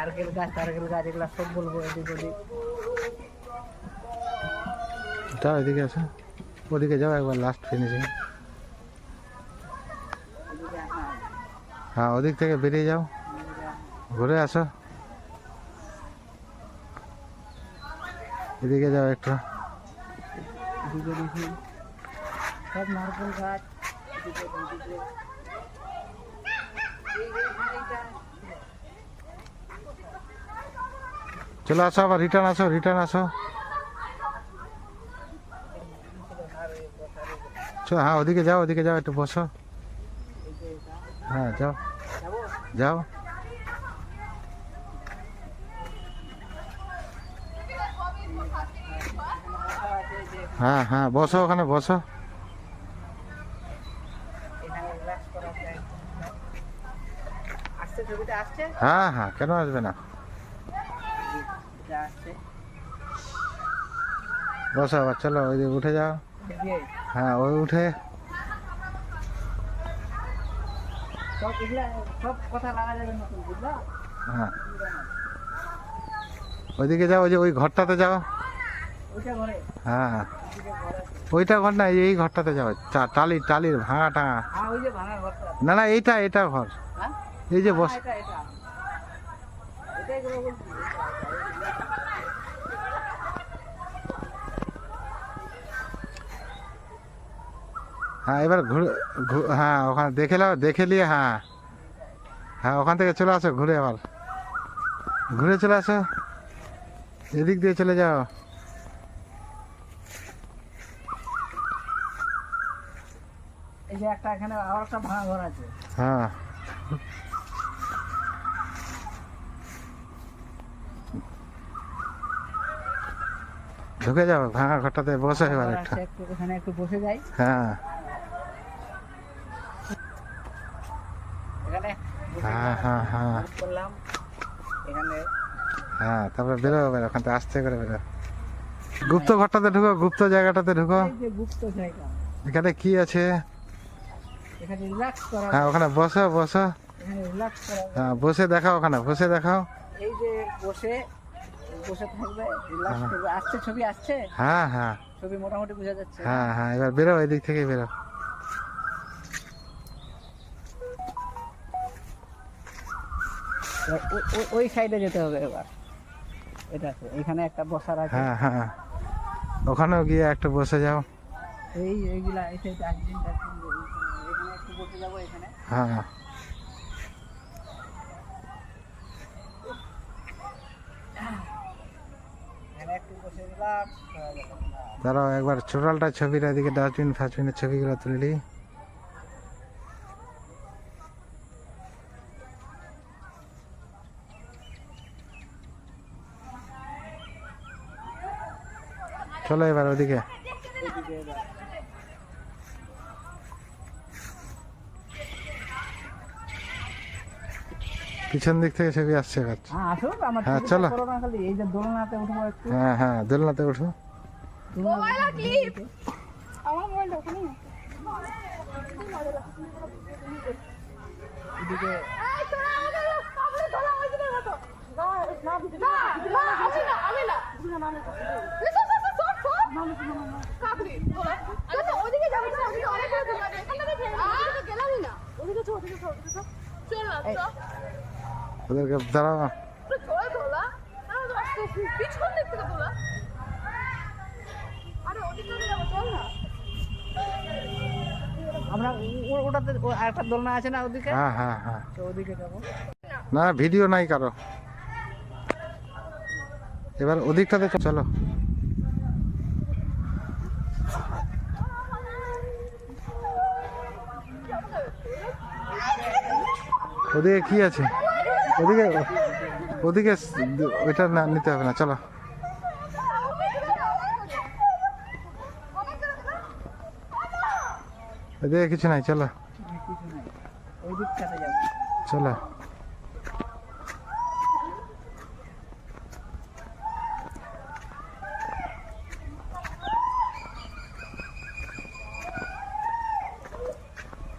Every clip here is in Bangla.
নারকেল গাছ নারকেল গাছ এগুলো সব বলব এদিক ওদিক। যাও এদিকে আসো। ওদিকে যাও একবার লাস্ট ফিনিশিং হ্যাঁ ওদিক থেকে বেরিয়ে যাও। ঘুরে আসো। এদিকে যাও একটু। সব নারকেল গাছ এদিকে ওদিকে এই যে এখানে এইটা চলে আসো আবার রিটার্ন আসো রিটার্ন আসো। হ্যাঁ ওদিকে যাও ওদিকে যাও, একটু বসো। হ্যাঁ যাও। যাও। হ্যাঁ হ্যাঁ বসো ওখানে, বসো। হ্যাঁ হ্যাঁ কেন আসবে না? বসো আবার চলো ওই দিকে উঠে যাও। হ্যাঁ ওই উঠে। হ্যাঁ। ওইদিকে যাও ওই যে ওই ঘরটাতে যাও। হ্যাঁ। হ্যাঁ ওইটা ঘর না এই ঘরটাতে যাও। চা- টালির টালির ভাঙা টাঙা হ্যাঁ ঘরটা না না এইটা এটা ঘর। হ্যাঁ? এই যে না, বস এটা এটা এটাই করে বলছি হ্যাঁ এবার ঘুরে হ্যাঁ ওখানে দেখে নাও দেখে নিয়ে হ্যাঁ। হ্যাঁ ওখান থেকে চলে আসো ঘুরে আবার। ঘুরে চলে আসো। এদিক দিয়ে চলে যাও। এই যে একটা এখানে আবার একটা ভাঙা ঘর আছে। হ্যাঁ। ঢুকে যাও ভাঙা ঘরটাতে বসো এবার একটু বসে যাই। হ্যাঁ এখানে বসে হ্যাঁ হ্যাঁ হ্যাঁ করলাম। এখানে হ্যাঁ তারপরে বেরো এবার ওখান থেকে আস্তে করে বেরো। গুপ্ত ঘরটাতে ঢুকো গুপ্ত জায়গাটাতে ঢুকো। গুপ্ত জায়গা। এখানে কি আছে? হ্যাঁ ওখানে বসো বসো। হ্যাঁ বসে দেখাও ওখানে বসে দেখাও। এই যে বসে বসে থাকবে রিল্যাক্স করবে। আসছে ছবি আসছে? হ্যাঁ হ্যাঁ। ছবি মোটামুটি বোঝা যাচ্ছে। হ্যাঁ হ্যাঁ এবার বেরো এদিক থেকে বেরো। ওই সাইডে যেতে হবে এবার। এটাতে এখানে একটা বসার আছে। হ্যাঁ হ্যাঁ। ওখানেও গিয়ে একটু বসে যাও। এই এইগুলা এই সাইডে ডাস্টবিন এখানে একটু বসে যাব এখানে। হ্যাঁ। দাঁড়াও একবার ছোটালটা ছবিটা এদিকে ডাস্টবিন ফাস্টবিনের ছবিগুলো তুললি চলো এবার ওদিকে। পিছন দিক থেকে ছবি আসছে এবার। হ্যাঁ হ্যাঁ, চলো। করো না খালি এই যে দোলনাতে উঠবো হ্যাঁ হ্যাঁ দোলনাতে উঠো দোলনাতে উঠবো। আমার মোবাইলটা ওখানে না এদিকে এই তোরা আমাকে কাপড়ে ধরা হয়েছে না তো না না না আমি না আমি না না না না কাপড়ি তোরা আচ্ছা ওদিকে যাব না ওদিকে অনেক বড় দোকান এখান থেকে ফেরত ওদিকে গেলামই না ওদিকে চল ওদিকে চল ওদিকে চল চল না চল ওদেরকে দাঁড়াও চল তোলা পিছন দিক থেকে তোলা আরে ওদিকে যাব চল না। আমরা ও- ও- ওটাতে ও আরেকটা দোলনা আছে না ওদিকে? হ্যাঁ হ্যাঁ হ্যাঁ। তো ওদিকে যাব। না ভিডিও নাই কারও। এবার ওদিকটাতে চ- চলো। ওদিকে কি আছে? ওদিকে ওদিকে ওইটা না, নিতে হবে না, চলো। ওদিকে কিছু নাই, চলো। চলো।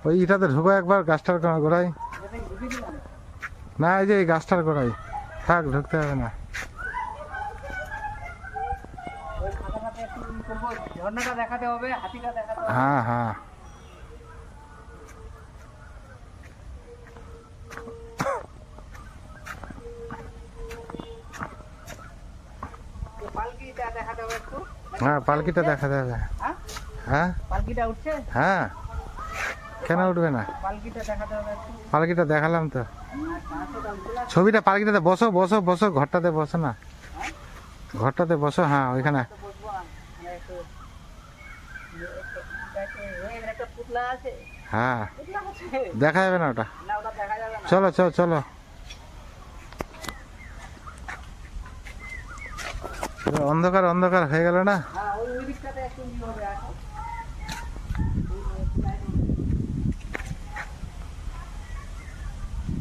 ওই ইটাতে ঢুকো একবার, গাছটার গোড়ায়। না এই যে এই গাছটার গোড়ায়। থাক ঢুকতে হবে না। হ্যাঁ হ্যাঁ। হ্যাঁ পালকিটা দেখা যাবে হ্যাঁ? হ্যাঁ? পালকিটা উঠছে? হ্যাঁ। কেন উঠবে না? পালকিটা দেখালাম তো। ছবিটা পালকিটাতে বসো বসো বসো ঘরটাতে বসো না। ঘরটাতে বসো হ্যাঁ ওইখানে। হ্যাঁ দেখা যাবে না ওটা। চলো চলো চলো। অন্ধকার অন্ধকার হয়ে গেল না হ্যাঁ ওই ওই দিকটাতে একটু ই হবে আসো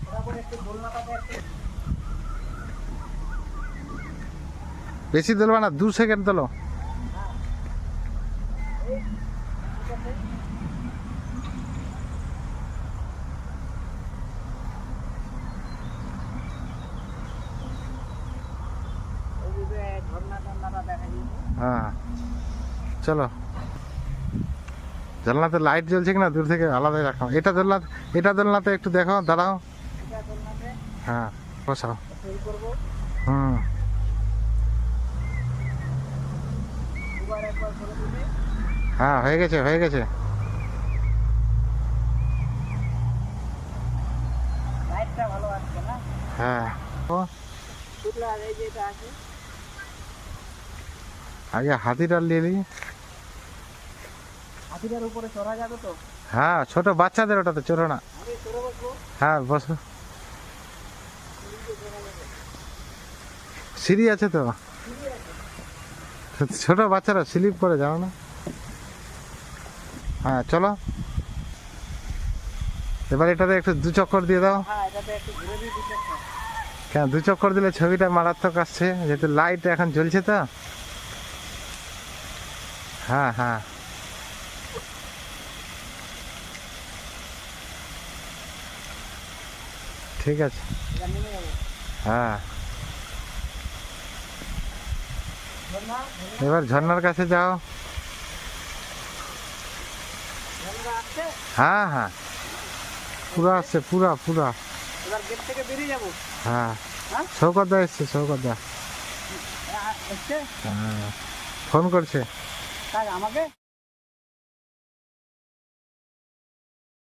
তারপরে একটু দোলনাটাতে একটু বেশি তুলবা না, দু সেকেন্ড তোলো হ্যাঁ। চলো। জানলাতে লাইট জ্বলছে কিনা দূর থেকে আলাদাই রাখো এটা দোলনা এটা দোলনাতে একটু দেখো দাঁড়াও। হ্যাঁ বসাও। হুম দুবার একবার করে দিলে হ্যাঁ হয়ে গেছে হয়ে গেছে। না? হ্যাঁ। আগে হাতিটা নিয়ে নিই হাতিটার উপরে চড়া যাবে তো? হ্যাঁ ছোট বাচ্চাদের ওটাতে না। হ্যাঁ বসো। সিঁড়ি আছে তো? ছোট বাচ্চারা স্লিপ করে যাও না? হ্যাঁ চলো। এবার এটাতে একটু দু চক্কর দিয়ে দাও। হ্যাঁ কেন দু চক্কর দিলে ছবিটা মারাত্মক আসছে যেহেতু লাইট এখন জ্বলছে তো। হ্যাঁ হ্যাঁ। ঠিক আছে। হ্যাঁ। এবার ঝর্নার কাছে যাও। হ্যাঁ হ্যাঁ। পুরা আসছে পুরা পুরা। হ্যাঁ। হ্যাঁ? সৌকতদা এসছে সৌকতদা হ্যাঁ ফোন করছে। আমাকে?